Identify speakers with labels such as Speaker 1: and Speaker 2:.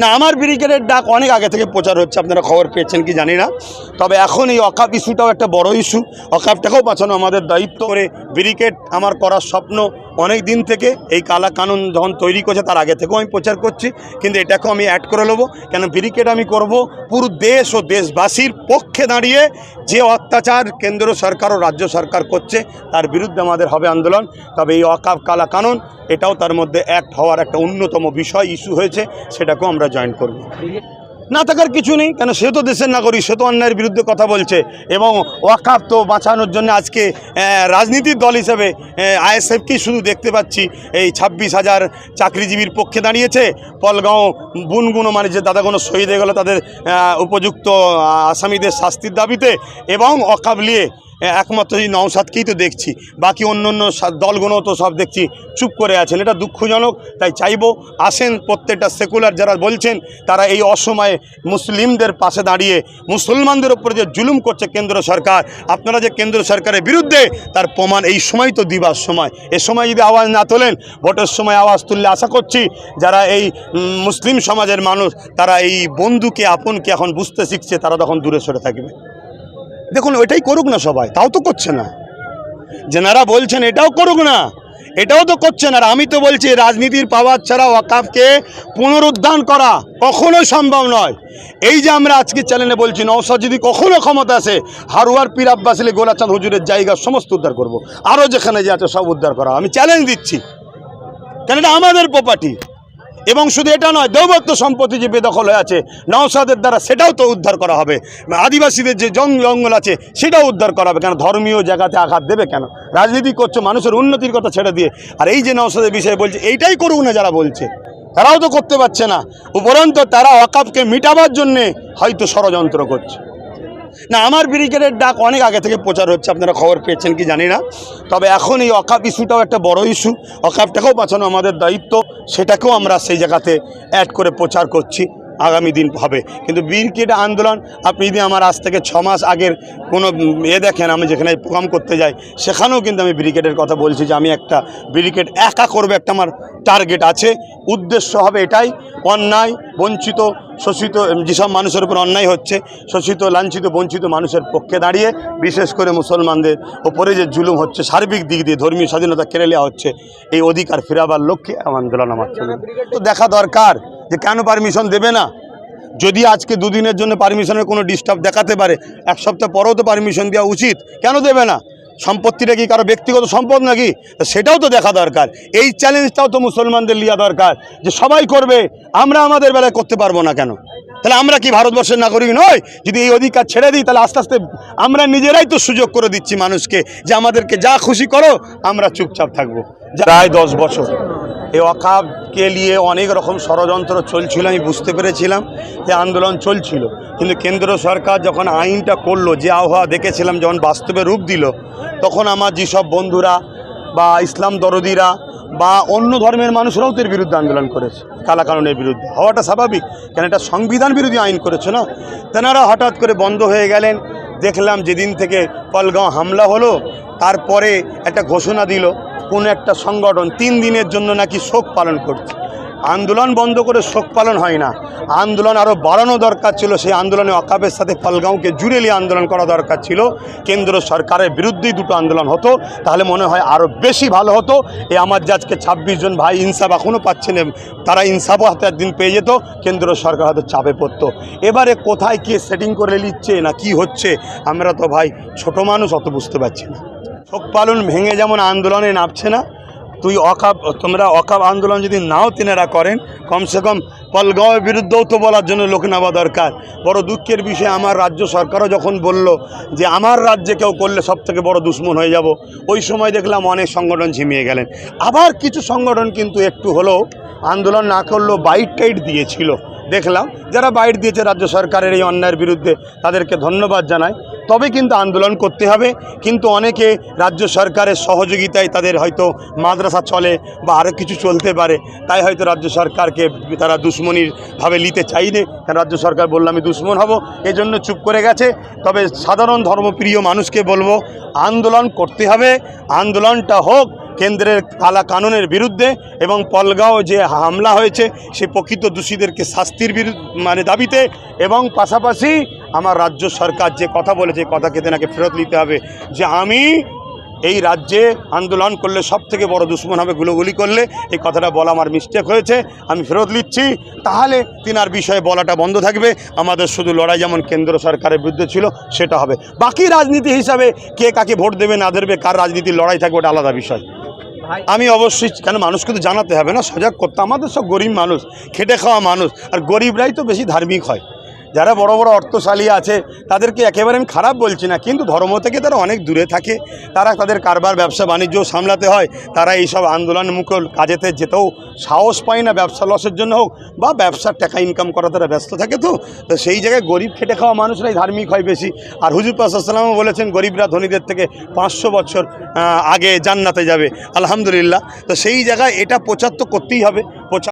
Speaker 1: না, আমার ব্রিগেডের ডাক অনেক আগে থেকে প্রচার হচ্ছে, আপনারা খবর পেয়েছেন কি জানি না। তবে এখন এই অকাপ ইস্যুটাও একটা বড় ইস্যু অকাপটাকেও বাঁচানো আমাদের দায়িত্ব করে ব্রিগেড আমার করার স্বপ্ন। অনেক দিন থেকে এই কালা কানুন যখন তৈরি করছে তার আগে থেকেও আমি প্রচার করছি, কিন্তু এটাকেও আমি অ্যাড করে নেব। কেন ব্রিগেড আমি করব? পুরো দেশ ও দেশবাসীর পক্ষে দাঁড়িয়ে যে অত্যাচার কেন্দ্র সরকার ও রাজ্য সরকার করছে, তার বিরুদ্ধে আমাদের হবে আন্দোলন। তবে এই অকাপ কালা কানুন, এটাও তার মধ্যে অ্যাক্ট হওয়ার একটা অন্যতম বিষয় ইস্যু হয়েছে, সেটাকেও আমরা জয়েন করব। না থাকার কিছু নেই, কেন সে তো দেশের নাগরিক, সে তো অন্যায়ের বিরুদ্ধে কথা বলছে। এবং ওয়াকাপ তো বাঁচানোর জন্য আজকে রাজনীতির দল হিসেবে আইএসএফকেই শুধু দেখতে পাচ্ছি, এই ছাব্বিশ হাজার চাকরিজীবীর পক্ষে দাঁড়িয়েছে। পলগাঁও বুনগুনো মানে যে দাদাগুনো শহীদ হয়ে গেল, তাদের উপযুক্ত আসামিদের শাস্তির দাবিতে এবং অকাবলিয়ে একমাত্র এই নওসাদকেই তো দেখছি। বাকি অন্য অন্য দলগুলো তো সব দেখছি, চুপ করে আছেন। এটা দুঃখজনক, তাই চাইব আসেন প্রত্যেকটা সেকুলার যারা বলছেন, তারা এই অসময়ে মুসলিমদের পাশে দাঁড়িয়ে মুসলমানদের উপরে যে জুলুম করছে কেন্দ্র সরকার, আপনারা যে কেন্দ্র সরকারের বিরুদ্ধে, তার প্রমাণ এই সময় তো দিবার সময়। এ সময় যদি আওয়াজ না তোলেন, ভোটের সময় আওয়াজ তুললে আশা করছি যারা এই মুসলিম সমাজের মানুষ, তারা এই বন্ধুকে, আপনকে এখন বুঝতে শিখছে, তারা তখন দূরে সরে থাকবে। দেখুন ওইটাই করুক না সবাই, তাও তো করছে না। যেনারা বলছেন, এটাও করুক না, এটাও তো করছেন আর আমি তো বলছি, রাজনীতির পাওয়ার ছাড়া ওয়াকাফকে পুনরুদ্ধার করা কখনোই সম্ভব নয়। এই যে আমরা আজকে চ্যানেলে বলছি নওসাদ যদি কখনো ক্ষমতা আসে, হারুয়ার পীর গোলাচাঁদ হুজুরের জায়গা সমস্ত উদ্ধার করব। আরও যেখানে যে আছে, সব উদ্ধার করা। আমি চ্যালেঞ্জ দিচ্ছি। কেন এটা আমাদের প্রপার্টি এবং শুধু এটা নয় দৌবত্য সম্পত্তি যে বেদখল হয়ে আছে, নওসাদের দ্বারা সেটাও তো উদ্ধার করা হবে। আদিবাসীদের যে জং জঙ্গল আছে, সেটাও উদ্ধার করা হবে। কেন? ধর্মীয় জায়গাতে আঘাত দেবে কেন? রাজনীতি করছে মানুষের উন্নতির কথা ছেড়ে দিয়ে। আর এই যে নওসাদের বিষয়ে বলছে, এইটাই করুক না যারা বলছে। তারাও তো করতে পারছে না। উপরন্ত তারা অকাপকে মিটাবার জন্যে হয়তো ষড়যন্ত্র করছে। না, আমার ব্রিগেডের ডাক অনেক আগে থেকে প্রচার হচ্ছে, আপনারা খবর পেয়েছেন কি জানি না। তবে এখন এই অকাপ ইস্যুটাও একটা বড় ইস্যু। অকাপটাকেও বাঁচানো আমাদের দায়িত্ব, সেটাকেও আমরা সেই জায়গাতে অ্যাড করে প্রচার করছি, আগামী দিন হবে। কিন্তু ব্রিগেড আন্দোলন, আপনি যদি আমার আজ থেকে ছ মাস আগের কোনো এ দেখেন, আমি যেখানে প্রোগ্রাম করতে যাই, সেখানেও কিন্তু আমি ব্রিগেডের কথা বলছি যে আমি একটা ব্রিগেড একা করবে, একটা আমার টার্গেট আছে। উদ্দেশ্য হবে এটাই অন্যায়, বঞ্চিত, শোষিত যেসব মানুষের উপর অন্যায় হচ্ছে, শোষিত, লাঞ্ছিত, বঞ্চিত মানুষের পক্ষে দাঁড়িয়ে বিশেষ করে মুসলমানদের ওপরে যে জুলুম হচ্ছে, সার্বিক দিক দিয়ে ধর্মীয় স্বাধীনতা কেড়ে নেওয়া হচ্ছে, এই অধিকার ফেরাবার লক্ষ্যে আন্দোলন আমার চলবে। তো দেখা দরকার যে কেন পারমিশন দেবে না? যদি আজকে দুদিনের জন্য পারমিশনের কোনো ডিস্টার্ব দেখাতে পারে, এক সপ্তাহ পরেও তো পারমিশন দেওয়া উচিত, কেন দেবে না? সম্পত্তিটা কি কারও ব্যক্তিগত সম্পদ নাকি? সেটাও তো দেখা দরকার। এই চ্যালেঞ্জটাও তো মুসলমানদের লিয়া দরকার যে সবাই করবে, আমরা আমাদের বেলায় করতে পারব না কেন? তাহলে আমরা কি ভারতবর্ষের নাগরিক নয় যদি এই অধিকার ছেড়ে দিই, তাহলে আস্তে আস্তে আমরা নিজেরাই তো সুযোগ করে দিচ্ছি মানুষকে যে আমাদেরকে যা খুশি করো, আমরা চুপচাপ থাকব। প্রায় দশ বছর। এই অকাবকে নিয়ে অনেক রকম ষড়যন্ত্র চলছিল আমি বুঝতে পেরেছিলাম যে আন্দোলন চলছিল। কিন্তু কেন্দ্র সরকার যখন আইনটা করল, যে আবহাওয়া দেখেছিলাম, যখন বাস্তবে রূপ দিল, তখন আমার যেসব বন্ধুরা বা ইসলাম দরদিরা বা অন্য ধর্মের মানুষরাও তো এর বিরুদ্ধে আন্দোলন করেছে কালাকানুনের বিরুদ্ধে। হওয়াটা স্বাভাবিক, কেন এটা সংবিধান বিরোধী আইন করেছে না? তেনারা হঠাৎ করে বন্ধ হয়ে গেলেন, দেখলাম যেদিন থেকে কলগাঁও হামলা হলো, তারপরে একটা ঘোষণা দিল কোন একটা সংগঠন তিন দিনের জন্য নাকি শোক পালন করছে। আন্দোলন বন্ধ করে শোক পালন হয় না। আন্দোলন আরও বাড়ানো দরকার ছিল। সেই আন্দোলনে অকাবের সাথে ফলগাঁওকে জুড়েলি আন্দোলন করা দরকার ছিল। কেন্দ্র সরকারের বিরুদ্ধেই দুটো আন্দোলন হতো। তাহলে মনে হয় আরও বেশি ভালো হতো। এই আমার যে আজকে ছাব্বিশ জন ভাই ইনসাফ এখনও পাচ্ছে না, তারা ইনসাফও হাতে একদিন পেয়ে যেত। কেন্দ্র সরকার হয়তো চাপে পড়তো। এবারে কোথায় কে সেটিং করে নিচ্ছে না কি হচ্ছে, আমরা তো ভাই ছোট মানুষ, অত বুঝতে পারছি না। শোক পালন ভেঙে যেমন আন্দোলনে নামছে না, তুই অকাপ, তোমরা অকাপ আন্দোলন যদি নাও তিনারা করেন, কমসে কম পলগাঁওয়ের বিরুদ্ধেও তো বলার জন্য লোক নেওয়া দরকার। বড় দুঃখের বিষয়, আমার রাজ্য সরকারও যখন বলল যে আমার রাজ্যে কেউ করলে সব থেকে বড় দুশ্মন হয়ে যাব, ওই সময় দেখলাম অনেক সংগঠন ঝিমিয়ে গেলেন। আবার কিছু সংগঠন কিন্তু একটু হলেও আন্দোলন না করলেও বাইট টাইট দিয়েছিল। দেখলাম, যারা বাইট দিয়েছে রাজ্য সরকারের এই অন্যায়ের বিরুদ্ধে, তাদেরকে ধন্যবাদ জানাই। তবে কিন্তু আন্দোলন করতে হবে। কিন্তু অনেকে রাজ্য সরকারের সহযোগিতায় তাদের হয়তো মাদ্রাসা চলে বা আরও কিছু চলতে পারে। তাই হয়তো রাজ্য সরকারকে তারা দুশ্মনির ভাবে নিতে চাইনি। কারণ রাজ্য সরকার বলল, আমি দুশ্মন হব। এজন্য চুপ করে গেছে। তবে সাধারণ ধর্মপ্রিয় মানুষকে বলব, আন্দোলন করতে হবে। আন্দোলনটা হোক কেন্দ্রের কালা কানুনের বিরুদ্ধে এবং পলগাঁও যে হামলা হয়েছে, সে প্রকৃত দোষীদেরকে শাস্তির বিরুদ্ধে মানে দাবিতে এবং পাশাপাশি আমার রাজ্য সরকার যে কথা বলেছে কথাকে তেনাকে ফেরত নিতে হবে যে আমি এই রাজ্যে আন্দোলন করলে সব থেকে বড় দুশ্মন হবে গুলোগুলি করলে। এই কথাটা বলা আমার মিস্টেক হয়েছে, আমি ফেরত নিচ্ছি। তাহলে তিনার বিষয়ে বলাটা বন্ধ থাকবে। আমাদের শুধু লড়াই যেমন কেন্দ্র সরকারের বিরুদ্ধে ছিল, সেটা হবে। বাকি রাজনীতি হিসাবে কে কাকে ভোট দেবে না দেবে, কার রাজনীতির লড়াই থাকবে, ওটা আলাদা বিষয়। আমি অবশ্যই কেন মানুষকে তো জানাতে হবে না, সজাগ করতে। আমাদের সব গরিব মানুষ, খেটে খাওয়া মানুষ, আর গরিবরাই তো বেশি ধার্মিক হয়। যারা বড় বড় অর্থশালী আছে, তাদেরকে একেবারে আমি খারাপ বলছি না, কিন্তু ধর্ম থেকে তারা অনেক দূরে থাকে। তারা তাদের কারবার, ব্যবসা বাণিজ্য সামলাতে হয়। তারা এইসব আন্দোলনমুখ কাজেতে যেতেও সাহস পায় না, ব্যবসা লসের জন্য হোক, বা ব্যবসার টাকা ইনকাম করা তারা ব্যস্ত থাকে তো। তো সেই জায়গায় গরিব খেটে খাওয়া মানুষরাই ধার্মিক হয় বেশি। আর হুজুর পাসালামও বলেছেন, গরিবরা ধনীদের থেকে পাঁচশো বছর আগে জান্নাতে যাবে। আলহামদুলিল্লাহ। তো সেই জায়গায় এটা প্রচার তো করতেই হবে। প্রচার